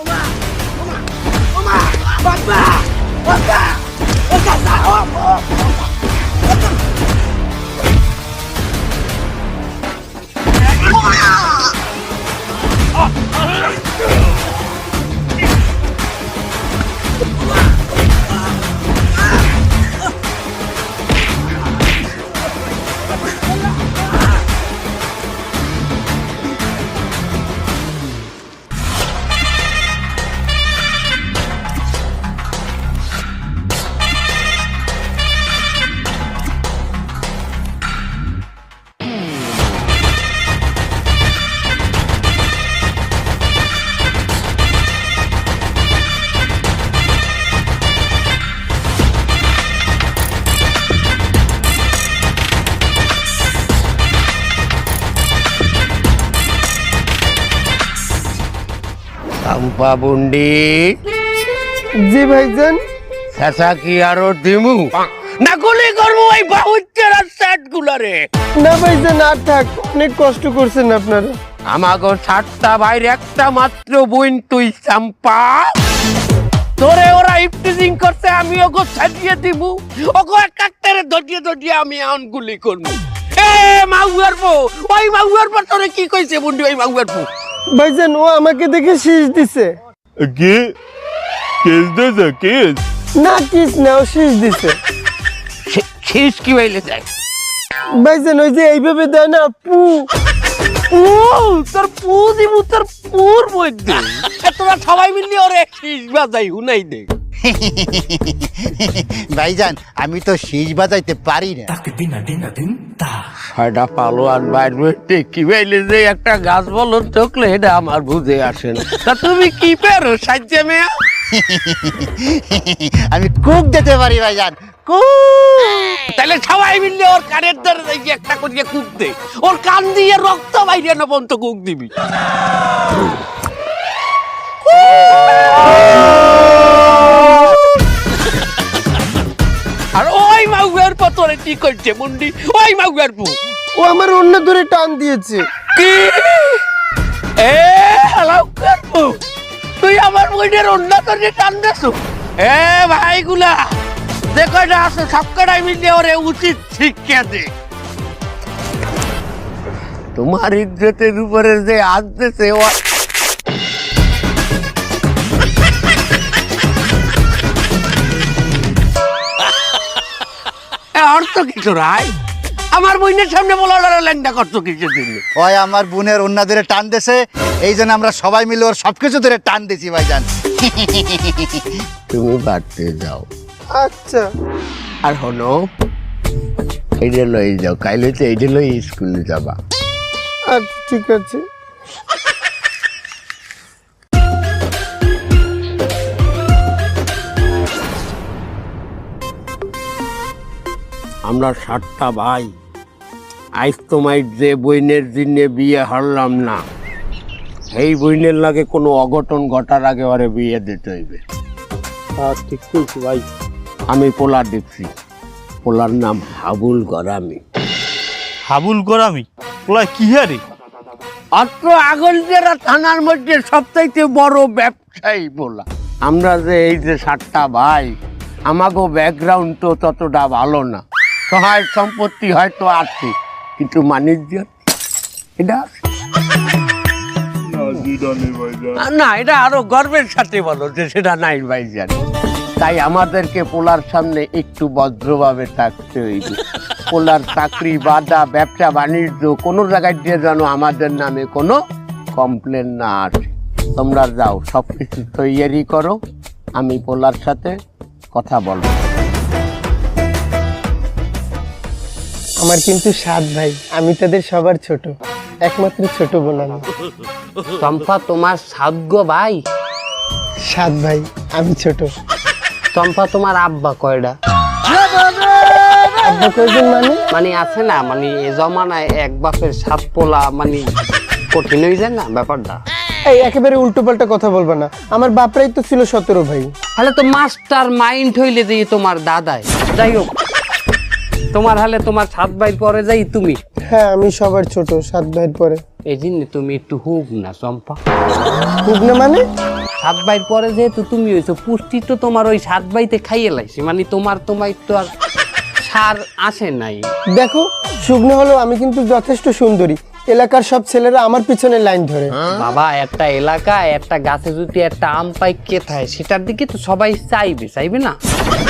Oma! Oma! Oma! Papá! Papá! Essa casa! Oma! Oma! Oma! চম্পা বুন্ডি। জি ভাইজান। শেষা কি আরও দিমু? না গুলি করব ওই সেট গুলারে না ভাইজান আর থাক অনেক কষ্ট করছেন আপনারা। আমাগো সাতটা একটা মাত্র বইন তুই চাম্পা। তোরে ওরা ইফটিজিং করতে আমি ওগো সাজিয়ে দিব ওগো একাত্তরে ধরিয়ে ধরিয়ে আমি এখন গুলি করব। এ মাউয়ার বউ ওই মাউয়ার পর তোরে কি কইছে বুন্ডি ওই মাউয়ার বউ? ভাইজান ও আমাকে দেখে শীষ দিছে। কি? কেস দিয়েছে? কেস? না কিস না ও শীষ দিছে। শীষ কি হইলে যায় ভাইজান ওই যে এইভাবে দেয় না পু। পু? তোর পু দিব তোর পুর মধ্যে। তোরা সবাই মিললে ওরে শীষ বাজাই হুনাই দে। ভাইজান আমি তো শীষ বাজাইতে পারি না। ছয়টা পালোয়ান বাইরে কি বাইলে যে একটা গাছ বলন চকলে এটা আমার বুঝে আসে না। তা তুমি কি পেরো সাজ্য মেয়া? আমি কুক দিতে পারি ভাইজান কুক। তাহলে সবাই মিললে ওর কানের ধরে দেখি একটা করিয়ে কুক দে। ওর কান দিয়ে রক্ত বাইরে না পর্যন্ত কুক দিবি। পতরে কি করছে মুন্ডি? ওই মাউয়ার পু ও আমার অন্য ধরে টান দিয়েছে। কি? এ হালাও করব তুই আমার বইনের অন্য করে টান দেছো এ ভাইগুলা যে কয়টা আছে সব কটাই মিলে ওরে উচিত শিক্ষা দে। তোমার ইজ্জতের উপরে যে আসতেছে অর্থ কিছু রায় আমার বইনের সামনে বলা ল্যাংটা করছ কিছুর জন্য? ওই আমার বোনের অন্য ধরে টান দেছে এই জন্য আমরা সবাই মিলে ওর সবকিছু ধরে টান দিছি ভাইজান। তুমি বাড়তে যাও। আচ্ছা। আর হনো এইটা লই যাও কাইলে তো এইটা লই স্কুলে যাবা। আচ্ছা ঠিক আছে। আমরা সাতটা ভাই। আইস তোমায় যে বইনের দিনে বিয়ে হারলাম না এই বইনের লাগে কোনো অঘটন ঘটার আগে ওরে বিয়ে দিতে হইবে। হ্যাঁ ঠিক কইছি ভাই। আমি পোলা দেখছি পোলার নাম হাবুল গরামি। হাবুল করামি ওলা কি হারে অত্র আগলজেরা থানার মধ্যে সবচাইতে বড় ব্যবসায়ী বলা আমরা যে এই যে সাতটা ভাই আমাগো ব্যাকগ্রাউন্ড তো ততটা ভালো না। সহায় সম্পত্তি হয়তো আছে কিন্তু বাণিজ্য এটা না এটা আরও গর্বের সাথে বলো যে সেটা নাই ভাই জানি তাই আমাদেরকে পোলার সামনে একটু ভদ্রভাবে থাকতে হইবে। পোলার চাকরি বাদা ব্যবসা বাণিজ্য কোনো জায়গায় দিয়ে যেন আমাদের নামে কোনো কমপ্লেন না আসে। তোমরা যাও সব কিছু তৈয়ারি করো আমি পোলার সাথে কথা বলব। আমার কিন্তু সাত ভাই আমি তাদের সবার ছোট একমাত্র ছোট বোন আমি। চম্পা তোমার সাধ্য ভাই? সাত ভাই আমি ছোট। চম্পা তোমার আব্বা কয়টা আব্বা কয়জন মানে? মানে আছে না মানে এ জমানায় এক বাপের সাত পোলা মানে কঠিন হয়ে যায় না ব্যাপারটা? এই একেবারে উল্টো পাল্টা কথা বলবা না। আমার বাপরাই তো ছিল সতেরো ভাই। তাহলে তো মাস্টার মাইন্ড হইলে যে তোমার দাদাই। যাই হোক তোমার হালে তোমার সাত ভাই পরে যাই তুমি? হ্যাঁ আমি সবার ছোট সাত ভাইয়ের পরে। এই জন্য তুমি একটু হুক না চম্পা। হুক না মানে? সাত ভাইয়ের পরে যেহেতু তুমি হয়েছো পুষ্টি তো তোমার ওই সাত ভাইতে খাইয়ে লাইছি। মানে তোমার তোমার তো আর সার আসে নাই। দেখো শুকনো হলো আমি কিন্তু যথেষ্ট সুন্দরী। এলাকার সব ছেলেরা আমার পিছনে লাইন ধরে। বাবা একটা এলাকা একটা গাছে যদি একটা আম পাই কে থাকে সেটার দিকে তো সবাই চাইবে চাইবে না?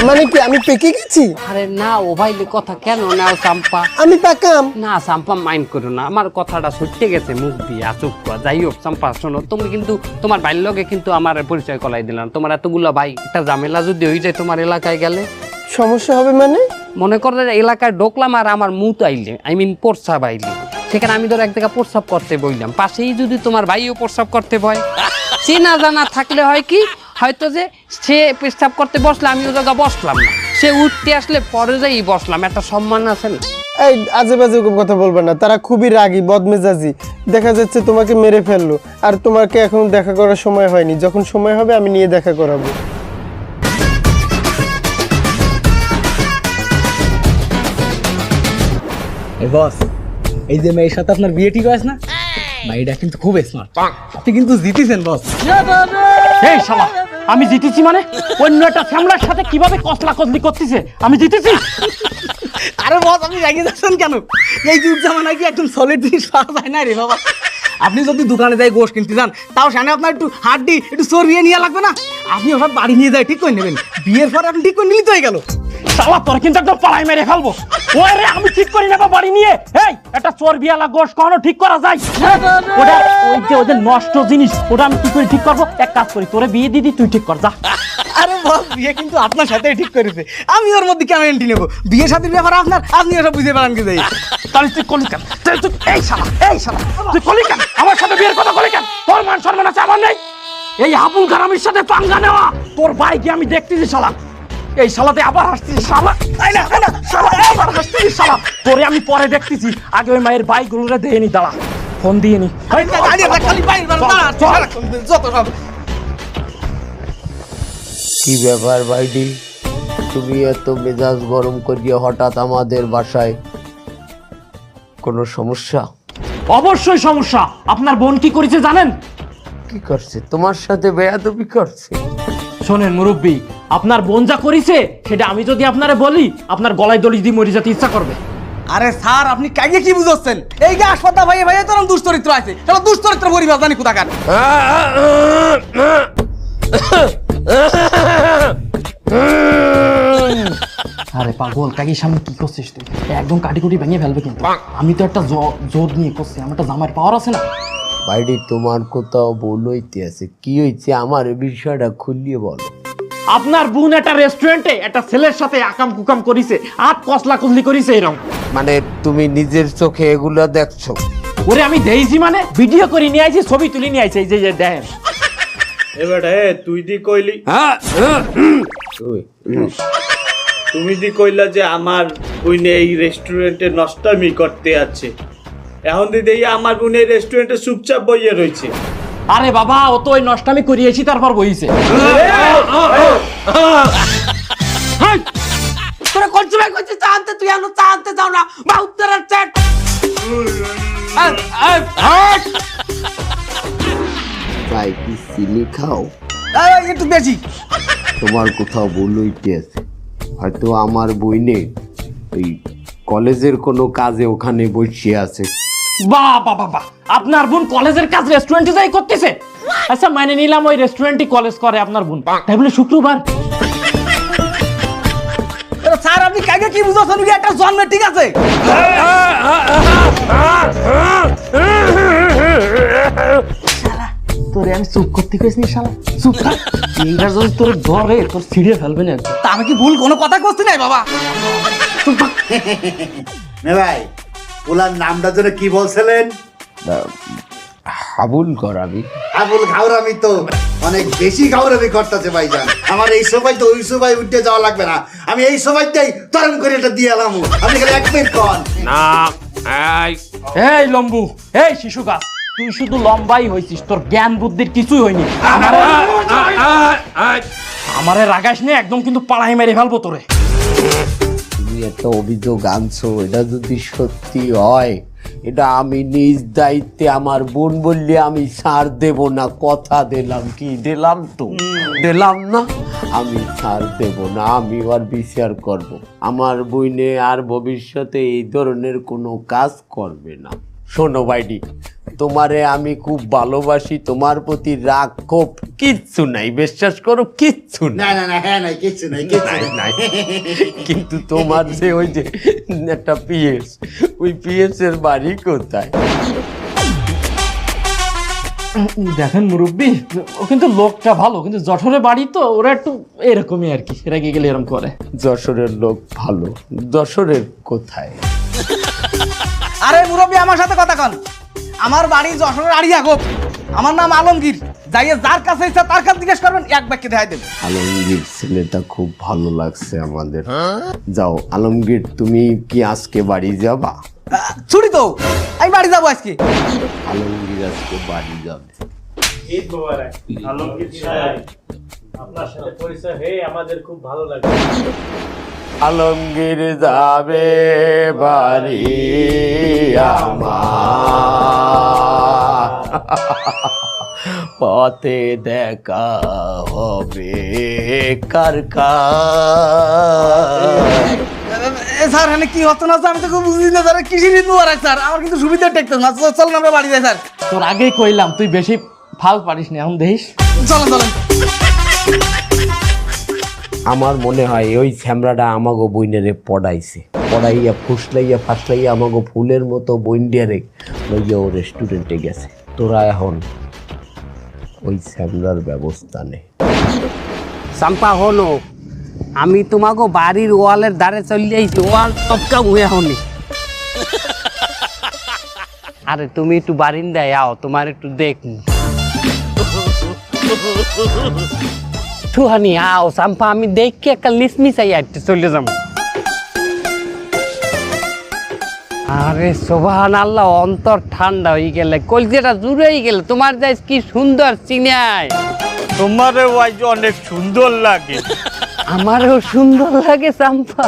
মানে কি আমি পেকে গেছি? আরে না ও ভাইলে কথা কেন নাও চাম্পা? আমি পাকাম না চাম্পা মাইন্ড করো না আমার কথাটা সত্যি গেছে মুখ দিয়ে আসুক যাই হোক চাম্পা শোনো তুমি কিন্তু তোমার ভাইয়ের লগে কিন্তু আমার পরিচয় কলাই দিলাম। তোমার এতগুলো ভাই একটা ঝামেলা যদি হয়ে যায় তোমার এলাকায় গেলে? সমস্যা হবে মানে? মনে করো যে এলাকায় ঢোকলাম আর আমার মুত আইলে আই মিন প্রস্রাব আইলে সেখানে আমি ধর এক জায়গায় প্রস্রাব করতে বললাম পাশেই যদি তোমার ভাইও প্রস্রাব করতে ভয়। চেনা জানা থাকলে হয় কি হয়তো যে সে প্রস্রাব করতে বসলে আমি ও জায়গা বসলাম না। সে উঠতে আসলে পরে যাই বসলাম একটা সম্মান আছে না? এই আজে বাজে কথা বলবে না তারা খুবই রাগী বদমেজাজি। দেখা যাচ্ছে তোমাকে মেরে ফেলল আর তোমাকে এখন দেখা করার সময় হয়নি। যখন সময় হবে আমি নিয়ে দেখা করাবো। এই বস এই যে মেয়ের সাথে আপনার বিয়ে ঠিক হয়েছে না? মেয়েটা কিন্তু খুব স্মার্ট আপনি কিন্তু জিতেছেন বস এই শালা আমি জিতেছি মানে? অন্য একটা শ্যামলার সাথে কীভাবে কসলা কসলি করতেছে? আমি জিতেছি। আরে বস আপনি রেগে যাচ্ছেন কেন? এই যুগ জামানায় কি একদম সলিড জিনিস পাওয়া যায় না রে বাবা? আপনি যদি দোকানে যাই গোশ কিনতে যান তাও সেখানে আপনার একটু হাড্ডি একটু সরিয়ে নিয়ে লাগবে না? আপনি ওসব বাড়ি নিয়ে যাই ঠিক করে নেবেন। বিয়ের পরে আপনি ঠিক করে নিলে তো হয়ে গেল। শালা তোর কিন্তু একদম পালাই মেরে ফেলব। ওই রে আমি ঠিক করি নেব বাড়ি নিয়ে। এই একটা চোর বিয়ালা গোশ কখনো ঠিক করা যায়? ওটা ওই যে ওদের নষ্ট জিনিস ওটা আমি কি করে ঠিক করব? এক কাজ করি তোরে বিয়ে দিদি তুই ঠিক কর যা। আরে বস বিয়ে কিন্তু আপনার সাথেই ঠিক করেছে। আমি ওর মধ্যে কেন এন্ট্রি নেব? বিয়ে সাথীর ব্যাপার আপনার? আপনি ওসব বুঝতে পারেন কি যাই তাহলে তুই কলি কেন? তুই এই শালা এই শালা তুই কলি কেন? আমার সাথে বিয়ের কথা কলি কেন? তোর মান সম্মান আছে আমার নেই? এই আবুল কারামের সাথে পাঙ্গা নেওয়া তোর ভাইকে আমি দেখতেছি শালা। এই শালাতে আবার শালা। তাই না তাই না শালা আবার শালা। তোরে আমি পরে দেখতেছি। আগে ওই মায়ের বাইক গুলোরে দিয়ে নি দাঁড়া। ফোন দিয়ে নি। কি ব্যাপার ভাইডি তুমি এত মেজাজ গরম করিয়ে হঠাৎ আমাদের বাসায় কোনো সমস্যা? অবশ্যই সমস্যা। আপনার বোন কি করেছে জানেন? কি করছে? তোমার সাথে বেয়াদবি করছে? শোনেন মুরব্বী আপনার বোন যা করিছে সেটা আমি যদি আপনারে বলি আপনার গলায় দড়ি দিয়ে মরে যেতে ইচ্ছা করবে। আরে স্যার আপনি কাকে কি বুঝাচ্ছেন? এই যে হাসপাতাল ভাইয়ে ভাইয়ে তোর দুশ্চরিত্র আছে চলো দুশ্চরিত্র পরিবার জানি কোথাকার। আরে পাগল কাকির সামনে কি করছিস তুই? একদম কাটি কুটি ভেঙে ফেলবে কিন্তু। আমি তো একটা জ- জোর নিয়ে করছি আমার একটা জামার পাওয়ার আছে না? ভাইডি তোমার কোথাও বল হইতে আছে কি হয়েছে আমার বিষয়টা খুলিয়ে বলো। আপনার বোন একটা রেস্টুরেন্টে একটা ছেলের সাথে আকাম কুকাম করিছে আট কসলা কসলি করিছে এরকম। মানে তুমি নিজের চোখে এগুলো দেখছ? ওরে আমি দেইছি মানে ভিডিও করে নিয়ে আইছি ছবি তুলে নিয়ে আইছি এই যে যে দেখেন। এবার হে তুই দি কইলি। ওই, তুমি দি কইলা যে আমার বুনে এই রেস্টুরেন্টে নষ্টামি করতে আছে। এখন দিদি আমার বুনে এই রেস্টুরেন্টে চুপচাপ বইয়ে রয়েছে আরে বাবা ও তো ওই নষ্টামি করিয়েছি তারপর বইছে। তোরা করছিস চা আনতে তুই আনো চা আনতে যাও না। বা উত্তরের চ্যাট ভাই কি চিনি খাও? একটু বেশি। তোমার কোথাও ভুল হইতে আছে হয়তো আমার বইনে ওই কলেজের কোনো কাজে ওখানে বসে আছে। বাহ বাহ বাহ বাহ আপনার বোন কলেজের কাজ রেস্টুরেন্টে যাই করতেছে? আচ্ছা মানে নিলাম ওই রেস্টুরেন্টই কলেজ করে আপনার বোন। তাই বলে শুক্রবার। স্যার আপনি কাইয়ে কি বুঝাচ্ছেন? কি একটা জন্মে ঠিক আছে? তোরে আমি চুপ করতে কইছি শালা। চুপ থাক। এইটা যদি তোর ধরে তোর ছিঁড়ে ফেলবে না তা আমি কি ভুল কোনো কথা করছি নাই বাবা? মে ভাই ওলার নামটা যেন কি বলছিলেন? হাবুল করাবি হাবুল ঘাউরামি তো। অনেক বেশি ঘাউরামি করতেছে ভাইজান। আমার এই সময় তো ওই সময় উঠে যাওয়া লাগবে না। আমি এই সময়টাই তরম করে এটা দিয়ে এলাম। আপনি খালি এক মিনিট কন। এই। লম্বু এই শিশু গাছ তুই শুধু লম্বাই হয়েছিস তোর জ্ঞান বুদ্ধির কিছুই হয়নি। আমারে- আমারে রাগাস নে একদম কিন্তু পাড়াই মেরে ফেলব তোরে। তুমি একটা অভিযোগ আনছো, এটা যদি সত্যি হয়, এটা আমি নিজ দায়িত্বে আমার বোন বললে আমি ছাড় দেব না, কথা দিলাম কি? দিলাম তো। দিলাম না, আমি ছাড় দেব না, আমি আর বিচার করব। আমার বইনে আর ভবিষ্যতে এই ধরনের কোনো কাজ করবে না। শোনো বাইডি তোমারে আমি খুব ভালোবাসি তোমার প্রতি রাগ ক্ষোভ কিচ্ছু নাই বিশ্বাস করো কিচ্ছু না না না হ্যাঁ নাই কিচ্ছু নাই কিচ্ছু নাই। কিন্তু তোমার যে ওই যে একটা পিএস ওই পিএস এর বাড়ি কোথায়? দেখেন মুরব্বী ও কিন্তু লোকটা ভালো কিন্তু জঠরে বাড়ি তো ওরা একটু এরকমই আর কি রেগে গেলে এরকম করে। যশোরের লোক ভালো যশোরের কোথায়? আরে মুরব্বী আমার সাথে কথা কন। আমার বাড়ি যশোরের আড়িয়া গোপ আমার নাম আলমগীর। যাইয়ে যার কাছে ইচ্ছা তার কাছে জিজ্ঞেস করবেন এক বাক্যে দেখাই দেবে। আলমগীর ছেলেটা খুব ভালো লাগছে আমাদের। যাও আলমগীর তুমি কি আজকে বাড়ি যাবা? ছুটি তো। আমি বাড়ি যাব আজকে। আলমগীর আজকে বাড়ি যাবে। আলমগীর সাহেব আপনার সাথে পরিচয় হয়ে আমাদের খুব ভালো লাগে আলমগীর যাবে বাড়ি আমার। পথে দেখা হবে কার স্যার এখানে কি হতো না স্যার? আমি তো বুঝি না স্যার কৃষি ঋতু আর স্যার আমার কিন্তু সুবিধা টেকতো না। চল- চলুন আমরা বাড়ি যাই স্যার। তোর আগেই কইলাম তুই বেশি ফাল পারিস না এখন দেখিস। চলো চলেন আমার মনে হয় ওই ছ্যামড়াটা আমাগো বইনেরে পড়াইছে। পড়াইয়া, ফুসলাইয়া, ফাসলাইয়া আমাগো ফুলের মতো বইন্ডিয়ারে লইয়া ও রেস্টুরেন্টে গেছে। তোরা এখন ওই ছ্যামড়ার ব্যবস্থা নে। চাম্পা হলো আমি তোমাকে বাড়ির ওয়ালের দ্বারে চলে আইছি, ওয়াল টপকা মুহে হনি আরে, তুমি একটু বারিন্দায় আও, তোমার একটু দেখ আও চাম্পা আমি দেখকে একটা লিসমি চাই একটু চলে যাম আরে সোভান আল্লাহ অন্তর ঠান্ডা হয়ে গেলে কলজেটা জুড়েই গেলে তোমার যাই কি সুন্দর চিনায় তোমারে ওয়াইজ অনেক সুন্দর লাগে। আমারও সুন্দর লাগে চম্পা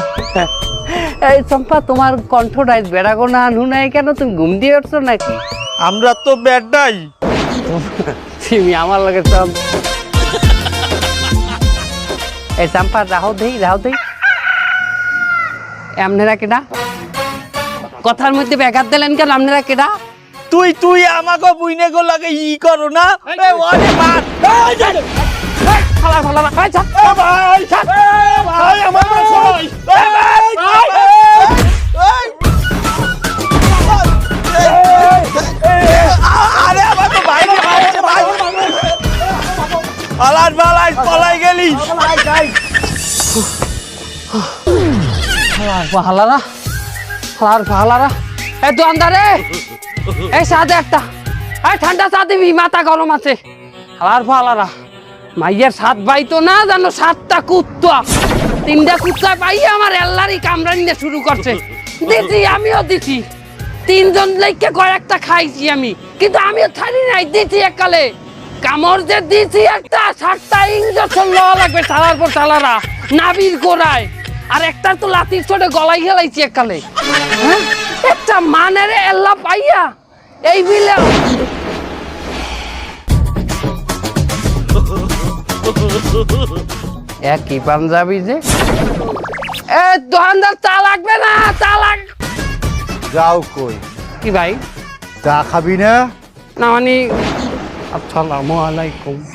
এই চম্পা তোমার কণ্ঠটা বেড়াগো না নুনাই কেন? তুমি ঘুম দিয়ে উঠছো নাকি? আমরা তো বেডাই। তুমি আমার লাগে চল। এই চাম্পা রাহো দেই রাহো দেই আপনারা কেডা কথার মধ্যে ব্যাঘাত দিলেন কেন আপনারা কেডা তুই তুই আমাকে বুইনে গো লাগে ই করো না এ ওরে মার এই যে, ফালা ফালা ভাই ছাড় এ ভাই ছাড়, এ ভাই আমার ভাই এ ভাই পালাস পালাস, পলাই গেলি। চা একটা। ঠান্ডা দিবি, মাথা গরম মাইয়ের না জানো, সাতটা পাইয়ে আমার এল্লারই শুরু করছে। দিছি, আমিও দিছি। তিনজন লাইকে কয়েকটা খাইছি আমি। কিন্তু আমিও ছাড়ি নাই, দিছি এককালে। কামড় যে দিছি একটা সাতটা ইঞ্জেকশন লওয়া লাগবে চালার পর চালারা নাবির গোড়ায়। আর একটা তো লাতির ছোটে গলাই গেলাইছি এককালে। হ্যাঁ? একটা মানের এল্লা পাইয়া এই বিলে একই পাঞ্জাবি যে। এ দোকানদার চা লাগবে না চা লাগ যাও কই? কি ভাই? চা খাবি না? না মানে আসসালামু আলাইকুম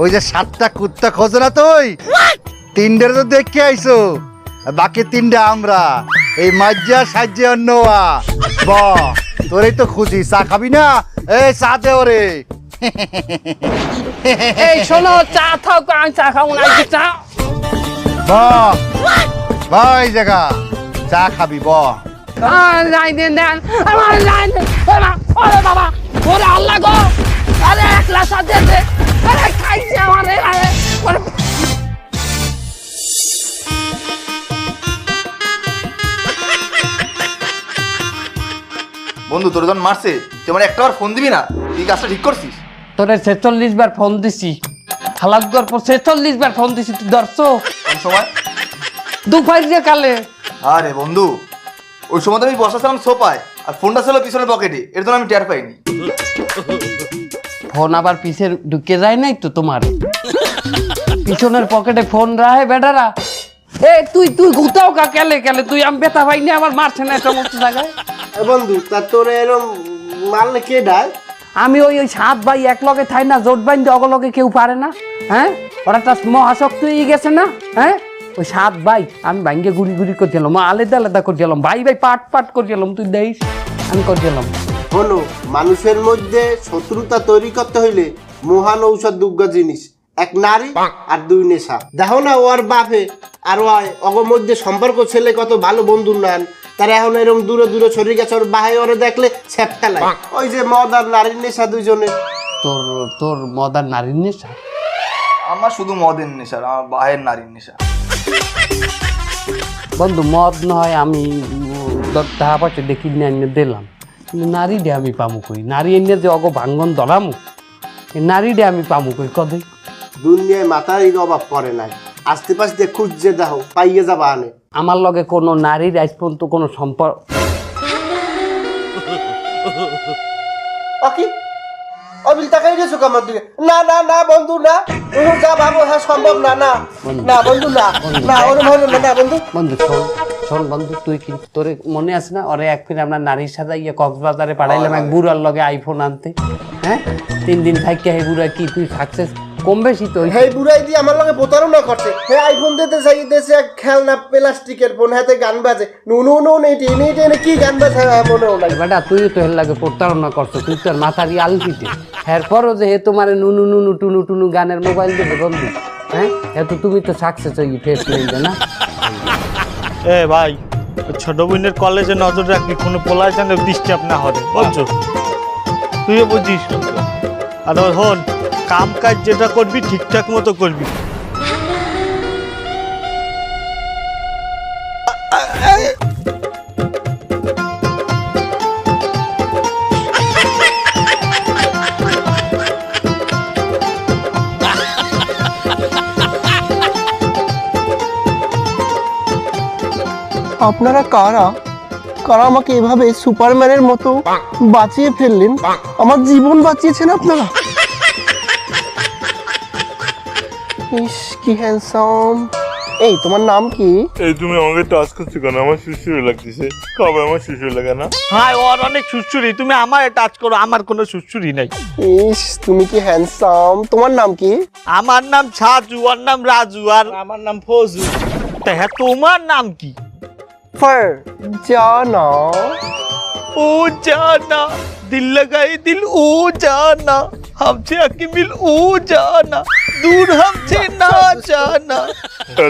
ওই যে সাতটা কুত্তা খোঁজো না তুই? তিনটার তো দেখে আইছো। বাকি তিনটা আমরা। এই মাজ্জা সাজ্জা নোয়া। ব তোরই তো খুঁজি। চা খাবি না? এই চা দে ওরে। এই শোনো চা থাও আমি চা খাব না চা। ব। ব এই জায়গা। চা খাবি ব। দেন দেন আমার ওরে বাবা ওরে আল্লাহ গো আরে একলা সাথে আরে খাইছে আমার আরে বন্ধু তোর যখন মারছে তুই আমার একটাবার ফোন দিবি না? তুই কাজটা ঠিক করছিস? তোরে ছেচল্লিশ বার ফোন দিছি। হালাত গর পর ছেচল্লিশ বার ফোন দিছি তুই ধরছো? সময়? দুপাই কালে। আরে বন্ধু ওই সময় তো আমি বসাছিলাম সোফায় আর ফোনটা ছিল পিছনের পকেটে এর জন্য আমি টের পাইনি। ফোন আবার পিছের ঢুকে যায় নাই তো তোমার? পিছনের পকেটে ফোন রাহে বেটারা। এ তুই তুই গুতাও কা কেলে কেলে? তুই আমি বেতা পাইনি আমার মারছে না সমস্ত জায়গায়? বন্ধু তা তোর এরম মারলে কে ডায়? আমি ওই ওই সাত ভাই এক লগে থাই না জোট বাইন অগলগে কেউ পারে না হ্যাঁ? ওরা একটা মহাশক্তি হয়ে গেছে না হ্যাঁ? ওই সাত ভাই আমি ভাঙ্গে গুড়ি গুড়ি করছিলাম আলাদা আলাদা করছিলাম ভাই ভাই পাট পাট করছিলাম তুই দেখিস আমি করছিলাম। হলো মানুষের মধ্যে শত্রুতা তৈরি করতে হইলে মহান ঔষধ দুর্গা জিনিস এক নারী আর দুই নেশা। দেখো না ওর বাপে আর ওই অগ মধ্যে সম্পর্ক ছেলে কত ভালো বন্ধু নেন তারা এখন এরকম দূরে দূরে ছড়িয়ে গেছে ওর বাহাই ওরে দেখলে ছ্যাপ ফেলায়। ওই যে মদ আর নারীর নেশা দুইজনে তোর তোর মদ আর নারীর নেশা? আমার শুধু মদের নেশা আর আমার বাহের নারীর নেশা। বন্ধু মদ নয় আমি টাকা পয়সা দেখি নিয়ে এনে দিলাম। কিন্তু নারী ডে আমি পামু কই? নারী এনে যে অগ ভাঙ্গন ধরামু? নারী ডে আমি পামু কই কদে? দুনিয়ায় মাথার অভাব পড়ে নাই। আস্তে পাশে খুঁজছে দেখো পাইয়ে যাবা আনে। আমার লগে কোনো নারীর আজ পর্যন্ত কোনো সম্পর্ক অবিল তাকাই দিয়েছ কামার দিকে। না না না বন্ধু না। তুমি যা ভাবো হ্যাঁ সম্ভব না না। না বন্ধু না। না ওরম হবে না না বন্ধু। বন্ধু শোন শোন বন্ধু তুই কি তোর মনে আছে না? ওরে এক আমরা নারীর সাথে ইয়ে কক্সবাজারে পাঠাইলাম এক বুড়ার লগে আইফোন আনতে। হ্যাঁ? তিন দিন থাকি হে বুড়া কি তুই সাকসেস কম বেশি তো হেই বুড়াই দিয়ে আমার লগে প্রতারণা করছে। হে আইফোন দিতে চাই দেশে এক খেলনা প্লাস্টিকের ফোন হাতে গান বাজে। নু নু নু নেই নেই নেই কি গান বাজে হ্যাঁ, মনে হয় বেটা তুই তো হের লাগে প্রতারণা করছ তুই তোর মাথারই আলপিতে এরপরও যে হে তোমার নুনু নুনু টুনু টুনু গানের মোবাইল দেবে বন্ধু হ্যাঁ? এত তুমি তো সাকসেস হয়ে ফেস লেনতে না। এ ভাই ছোট বোনের কলেজে নজর রাখবি কোনো পোলার যেন ডিস্টার্ব না হবে বুঝছ? তুইও বুঝিস। আর হন কাম কাজ যেটা করবি, ঠিকঠাক মতো করবি। আপনারা কারা? কারা আমাকে এভাবে সুপারম্যানের মতো বাঁচিয়ে ফেললেন? আমার জীবন বাঁচিয়েছেন আপনারা? কি হ্যান্ডসাম এই তোমার নাম কি? এই তুমি আমাকে টাচ করছ কেন? আমার শ্বশুর লাগতেছে। কবে আমার শ্বশুর লাগে না? হ্যাঁ ওর অনেক শ্বশুরি তুমি আমার টাচ করো আমার কোনো শ্বশুরি নাই। ইস তুমি কি হ্যান্ডসাম তোমার নাম কি? আমার নাম ছাজু ওর নাম রাজু আর আমার নাম ফজু। তা হ্যাঁ, তোমার নাম কি? ফর জানা। ও জানা দিল লাগাই দিল ও জানা। हमसे आके मिल ओ जाना दूर हमसे ना जाना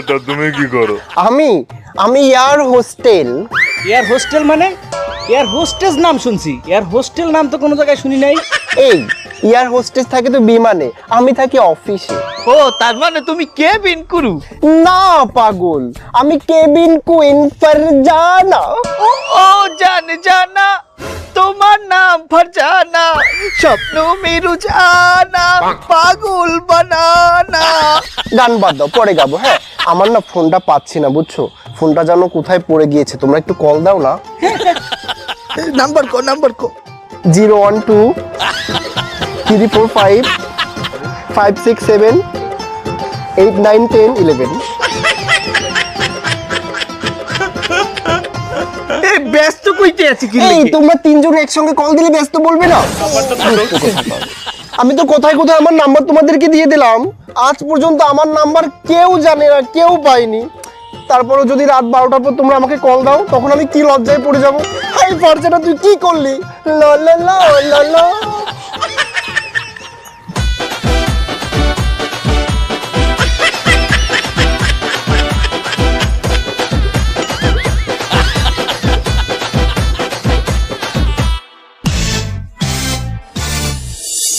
তা তুমি কি করো আমি আমি ইয়ার হোস্টেল এয়ার হোস্টেল মানে এয়ার হোস্টেস নাম শুনছি এয়ার হোস্টেল নাম তো কোনো জায়গায় শুনি নাই এই ইয়ার হোস্টেস থাকে তো বিমানে আমি থাকি অফিসে। ও তার মানে তুমি কেবিন কুরু? না পাগল আমি কেবিন কুইন ফারজানা। ও জান জানা তোমার নাম ফারজানা স্বপ্ন মেরু জানা পাগল বানানা। গান বাদ দাও পরে গাবো হ্যাঁ? আমার না ফোনটা পাচ্ছি না বুঝছ? ফোনটা যেন কোথায় পড়ে গিয়েছে তোমরা একটু কল দাও না। নাম্বার কো নাম্বার কো। Zero one two three four five five six seven eight nine ten eleven ব্যস্ত কইতে আছি কি এই তোমরা তিনজন একসঙ্গে কল দিলে ব্যস্ত বলবে না? আমি তো কোথায় কোথায়? আমার নাম্বার তোমাদেরকে দিয়ে দিলাম। আজ পর্যন্ত আমার নাম্বার কেউ জানে না কেউ পায়নি। তারপরে যদি রাত বারোটার পর তোমরা আমাকে কল দাও, তখন আমি কি লজ্জায় পড়ে যাব? এই পর্যাটা তুই কি করলি? ল ল ল ল।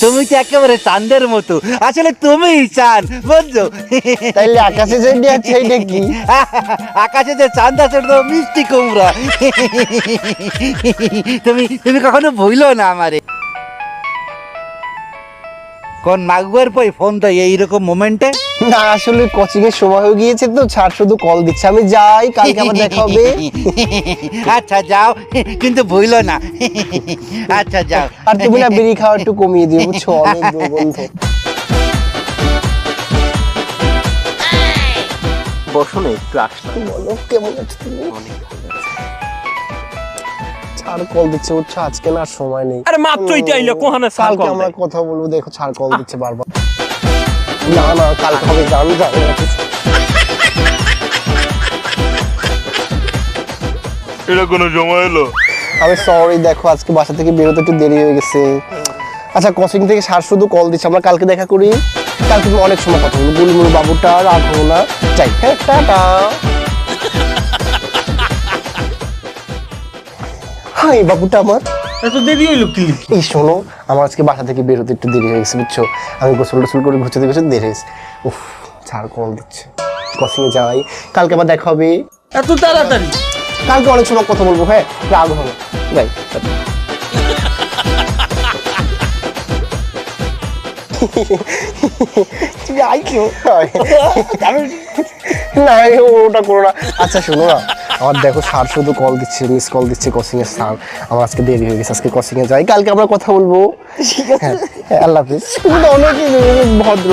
তুমি তো একেবারে চাঁদের মতো? আসলে তুমি চান বুঝছ? তাইলে আকাশে যে এইটা কি? আকাশে যে চাঁদ আছে তো মিষ্টি কুমড়া। তুমি তুমি কখনো ভুলো না আমারে। কোন মাগুয়ের পই ফোন তো এইরকম মোমেন্টে? না আসলে কোচিং এর সময় হয়ে গিয়েছে তো ছাড় শুধু কল দিচ্ছে। আমি যাই কালকে আবার দেখা হবে। আচ্ছা যাও। কিন্তু ভুইলো না। আচ্ছা যাও। আর তুমি না বিড়ি খাওয়া একটু কমিয়ে দিও বুঝছ? অনেক দুর্গন্ধ। বসো না একটু আসলাম বলো কেমন আছো তুমি? ছাড় কল দিচ্ছে বুঝছ? আজকে না সময় নেই। আরে মাত্রই কোহানে কল আমরা কথা বলব দেখো ছাড় কল দিচ্ছে বারবার। না না কালকে হবে জানি যাবে না কিছু। এটা কোনো সময় এলো? আমি সরি দেখো আজকে বাসা থেকে বেরোতে একটু দেরি হয়ে গেছে। আচ্ছা কোচিং থেকে স্যার শুধু কল দিচ্ছে আমরা কালকে দেখা করি। কালকে অনেক সময় কথা বলব। গুলমুল বাবুটা রাখব না। যাই হ্যাঁ টাটা। হাই বাবুটা আমার। এত দেরি হইল কি? এই শোনো আমার আজকে বাসা থেকে বেরোতে একটু দেরি হয়ে গেছে বুঝছ? আমি গোসল টোসল করে ঘুরতে ঘুরতে দেরি হয়ে গেছে। উফ ছাড় কল দিচ্ছে। কোচিংয়ে যাই। কালকে আবার দেখা হবে। এত তাড়াতাড়ি? কালকে অনেক সময় কথা বলব হ্যাঁ? রাগ হবে যাই যাই কেউ না ওটা করো না। আচ্ছা শোনো না আমার দেখো স্যার শুধু কল দিচ্ছে মিস কল দিচ্ছে কোচিং এর স্যার। আমার আজকে দেরি হয়ে গেছে আজকে কোচিং এ যাই। কালকে আমরা কথা বলব। হ্যাঁ হ্যাঁ, আল্লাহ হাফিজ। অনেক ভদ্র।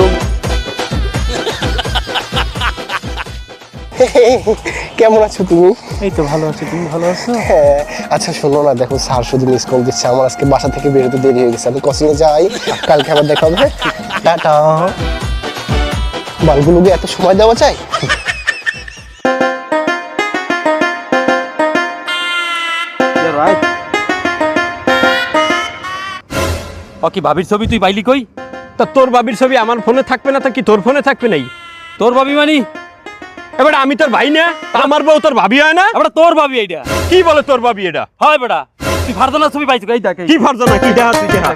কেমন আছো তুমি? এই তো ভালো আছি তুমি ভালো আছো? হ্যাঁ। আচ্ছা শোনো না দেখো স্যার শুধু মিস কল দিচ্ছে। আমার আজকে বাসা থেকে বেরোতে দেরি হয়ে গেছে। আমি কোচিং এ যাই কালকে আবার দেখা হবে। টাটা। বালগুলোকে এত সময় দেওয়া চাই ও কি ভাবির ছবি তুই পাইলি কই? তা তোর ভাবির ছবি আমার ফোনে থাকবে না তা কি তোর ফোনে থাকবে নাই? তোর ভাবি মানি? এবার আমি তোর ভাই না আমার বউ তোর ভাবি হয় না? এবার তোর ভাবি এইটা কি বলে তোর ভাবি এটা? হয় বেটা তুই ফারজানা ছবি পাইছিস এই দেখ কি ফারজানা কি দেখা তুই দেখা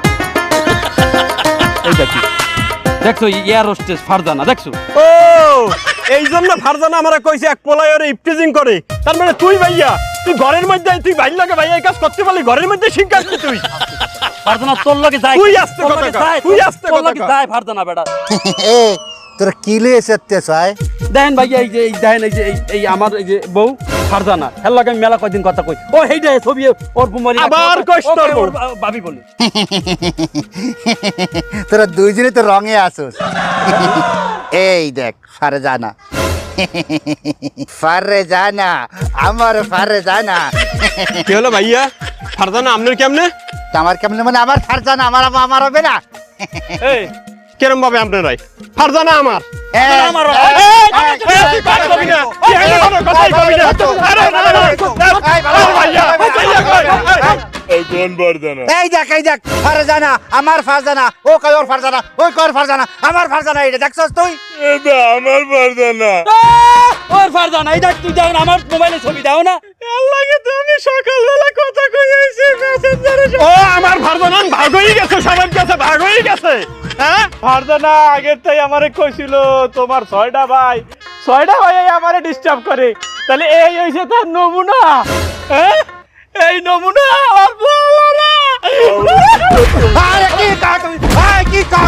এই দেখ দেখছ এয়ার হোস্টেস ফারজানা দেখছ? ও এই জন্য ফারজানা আমারে কইছে এক পলাই ওরে ইফটিজিং করে। তার মানে তুই ভাইয়া তুই ঘরের মধ্যে তুই ভাই লাগে ভাইয়া এই কাজ করতে পারলি ঘরের মধ্যে শিক্ষার্থী তুই। ফারজানা তোর লগে যায়। তুই আসতে কথা তুই আসতে কথা। যায় ফারজানা বেটা। তোরা কি লিয়ে চাই দেখেন ভাই এই যে এই দেখেন এই যে এই- আমার এই যে বউ ফারজানা। হেল লাগে আমি মেলা কয়দিন কথা কই। ও হেইটা ছবি ওর বুমারি আবার কষ্ট ভাবি বলি। তোরা দুইজনে তো রঙে আসোস এই দেখ ফারে জানা ফারে জানা আমার ফারে জানা কি হলো ভাইয়া? ফারজানা আপনার কেমনে? আমার কেমন? মানে আমার ফার জানা আমার আমার হবে না। এই কেরম ভাবে আপনার রাই ফারজানা আমার আমার এই, না। না। না, না, না, দেখ এই দেখ ফারে জানা আমার ফার জানা ও কয় ওর ফার জানা ওই কয় ওর ফার জানা আমার ফার জানা এটা দেখছস তুই? এটা আমার বারদানা ওর ফারজানা এই দেখ তুই দেখ আমার মোবাইলে ছবি দাও না। লাগে তুমি সকালবেলা কথা কই আইছি মেসেঞ্জারে ও আমার ফারজানা ভাগ হয়ে গেছে সবার কাছে ভাগ হয়ে গেছে। হ্যাঁ? ফারজানা আগের তাই আমারে কইছিল তোমার ছয়টা ভাই ছয়টা ভাই আমারে ডিস্টার্ব করে। তাহলে এই হইছে তার নমুনা। হ্যাঁ? এই নমুনা আমার বউ না। আরে কি কা।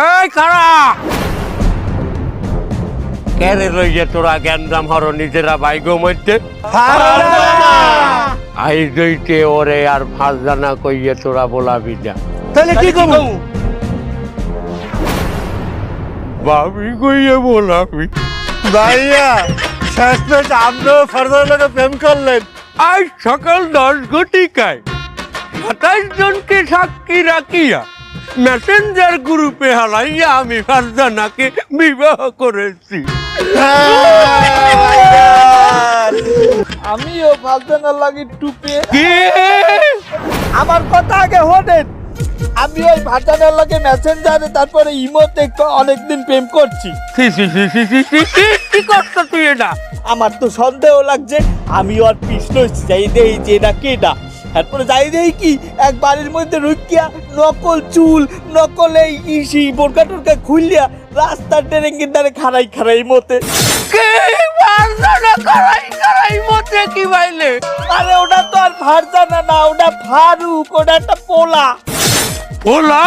এই কারা তোরা জ্ঞানদাম হর নিজেরা বাইগো মধ্যে? আই দইতে ওরে আর ফাঁস জানা কইয়ে তোরা বলাবি না। তাহলে কি ভাবি কইয়ে বলাবি। ভাইয়া শেষমেশ আপনিও ফারদার লোকে প্রেম করলেন। আজ সকাল দশ ঘটিকায় সাতাশ জনকে সাক্ষী রাখিয়া মেসেঞ্জার গ্রুপে হালাইয়া আমি ফারজানাকে বিবাহ করেছি। আমিও ফালতানার লাগি টুপে। কি? আমার কথা আগে হলেন আমি ওই ভাটানের লাগে মেসেঞ্জারে তারপরে ইমোতে অনেকদিন প্রেম করছি। কি করছ তুই এটা? আমার তো সন্দেহ লাগছে আমি ওর পিছল যাই দেই যে না তারপরে যাই দেই কি এক বাড়ির মধ্যে রুকিয়া নকল চুল নকল এই ইসি বোরকা টোরকা খুললিয়া রাস্তার ট্রেঙ্গির দ্বারে খাড়াই খাড়াই মতে কে ফারজানা করাই করাই মতে কি বাইলে? আরে ওটা তো আর ফারজানা না ওটা ফারুক ওটা একটা পোলা। ওলা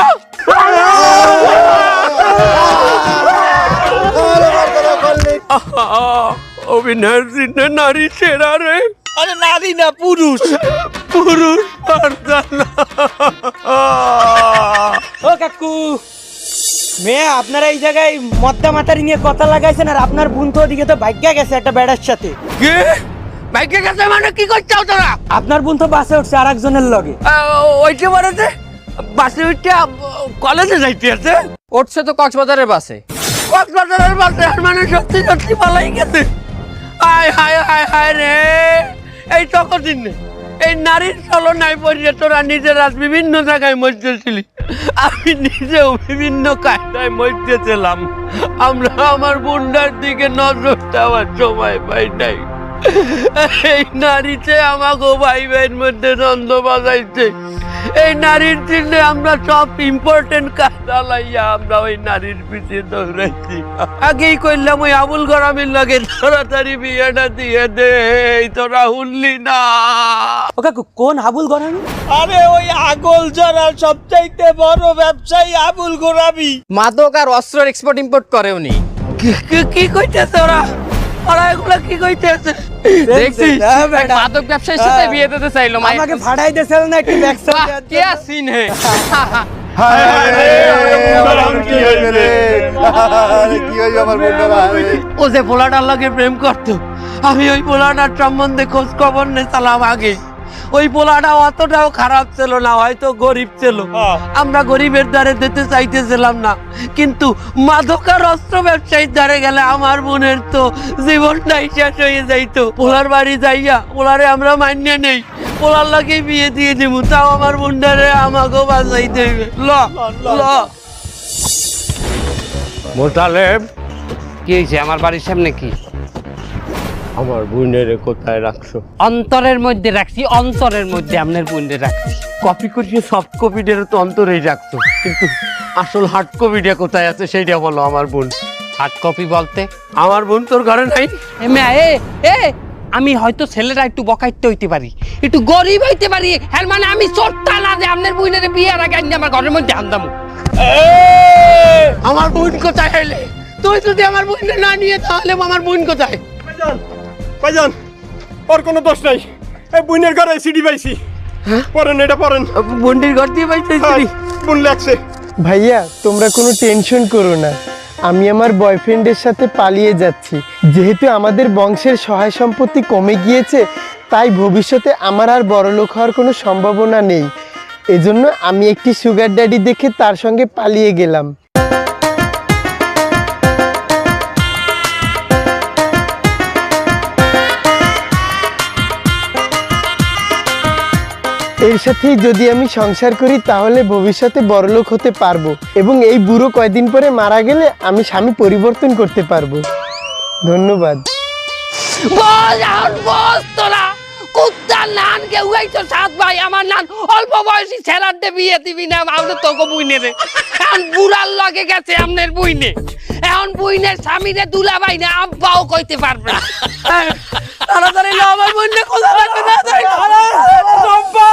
অভিনয়ের দিনে নারী সেরা রে। আরে নারী না পুরুষ। পুরুষ ও কাকু মেয়ে আপনারা এই জায়গায় মদ্দা মাতারি নিয়ে কথা লাগাইছেন আর আপনার বোন তো ওদিকে তো ভাগ্যা গেছে একটা বেড়ার সাথে। কে? বাইকে গেছে মানে কি করছাও তোরা? আপনার বোন তো বাসে উঠছে আর একজনের লগে ওইটা বাড়াতে বাসে উঠে কলেজে যাইতে আছে? উঠছে তো কক্সবাজারের বাসে। কক্সবাজারের বাসে আর মানে সত্যি সত্যি পালাই গেছে। হায় হায় হায় হায় রে। এই তখন এই নারীর চলনায় পড়িয়ে তোরা নিজেরা বিভিন্ন জায়গায় মজতেছিলি আমি নিজেও বিভিন্ন কায়দায় মজতেছিলাম আমরা আমার বুন্ডার দিকে নজর দেওয়ার সময় পাই নাই। এই নারীতে আমাকে ভাই ভাইয়ের মধ্যে দ্বন্দ্ব বাজাইছে। এই নারীর জন্য আমরা সব ইম্পর্টেন্ট কাজ চালাইয়া আমরা ওই নারীর পিছিয়ে দৌড়াইছি। আগেই কইলাম ওই আবুল গরামের লাগে তাড়াতাড়ি বিয়েটা দিয়ে দে তোরা হুনলি না ও কাকু কোন আবুল গরামি? আরে ওই আগল জরার সবচাইতে বড় ব্যবসায়ী আবুল গোরামি। মাদক আর অস্ত্র এক্সপোর্ট ইম্পোর্ট করে উনি। কি- কি- কি কইতেছে ওরা? ওরা এগুলা কি কইতেছে দেখছিস হ্যাঁ, বেটা। মাদক ব্যবসায়ীর সাথে বিয়ে দিতে চাইলো আমাকে ভাড়াই দিয়েছিল না একটু ব্যাগসা কে সিন হে কি হইবে রে কি হইবে আমার বন্ধুরা ও যে পোলাটার লাগে প্রেম করতো আমি ওই পোলাটার সম্বন্ধে খোঁজ খবর নিয়েছিলাম আগে ওই পোলাটা অতটাও খারাপ ছিল না হয়তো গরিব ছিল। আমরা গরিবের দ্বারে দিতে চাইতেছিলাম না। কিন্তু মাদকার অস্ত্র ব্যবসায়ীর দ্বারে গেলে আমার বোনের তো জীবনটাই শেষ হয়ে যাইতো। পোলার বাড়ি যাইয়া পোলারে আমরা মান্য নেই। পোলার লাগে বিয়ে দিয়ে দিব তাও আমার বোনটারে আমাকেও বাঁচাইতে হইবে। ল ল মোতালেব কি হয়েছে আমার বাড়ির সামনে কি? আমার বোনের কোথায় রাখছো? অন্তরের মধ্যে রাখছি অন্তরের মধ্যে আপনার বোনদের রাখছি। কপি করিয়ে সফট কপিটার তো অন্তরেই রাখতো কিন্তু আসল হার্ড কপিটা কোথায় আছে সেইটা বলো আমার বোন। হার্ড কপি বলতে? আমার বোন তোর ঘরে নাই? এ মেয়া, এ এ আমি হয়তো ছেলেরা একটু বকাইতে হইতে পারি। একটু গরিব হইতে পারি। হ্যাঁ মানে আমি চোরটা না যে আপনার বোনের বিয়ের আগে আইনি আমার ঘরের মধ্যে আনদাম আমার বোন কোথায় এলে? তুই যদি আমার বোন না নিয়ে তাহলে আমার বোন কোথায়? ভাইজান ওর কোনো দোষ নাই। এই বুনের ঘরে সিডি পাইছি। পড়েন এটা পড়েন বোনটির ঘর দিয়ে পাইতেছিলি বুন লাগছে। ভাইয়া তোমরা কোনো টেনশন করো না। আমি আমার বয়ফ্রেন্ডের সাথে পালিয়ে যাচ্ছি। যেহেতু আমাদের বংশের সহায় সম্পত্তি কমে গিয়েছে তাই ভবিষ্যতে আমার আর বড়লোক হওয়ার কোনো সম্ভাবনা নেই। এজন্য আমি একটি সুগার ড্যাডি দেখে তার সঙ্গে পালিয়ে গেলাম। এর সাথেই যদি আমি সংসার করি, তাহলে ভবিষ্যতে বড়লোক হতে পারব এবং এই বুড়ো কয়দিন পরে মারা গেলে আমি স্বামী পরিবর্তন করতে পারব। ধন্যবাদ। বস কুত্তার নান কে উগাই তো সাত ভাই? আমার নান অল্প বয়সী ছেলার দে বিয়ে দিবি না আমরা তোকে বুইনে রে এখন বুড়ার লগে গেছে আমনের বুইনে। এখন বুইনে স্বামীরে দুলা ভাই না আব্বাও কইতে পারবে না। হ্যাঁ, তাড়াতাড়ি লও আমার বুইনে কোথা লাগবে তাড়াতাড়ি চম্পা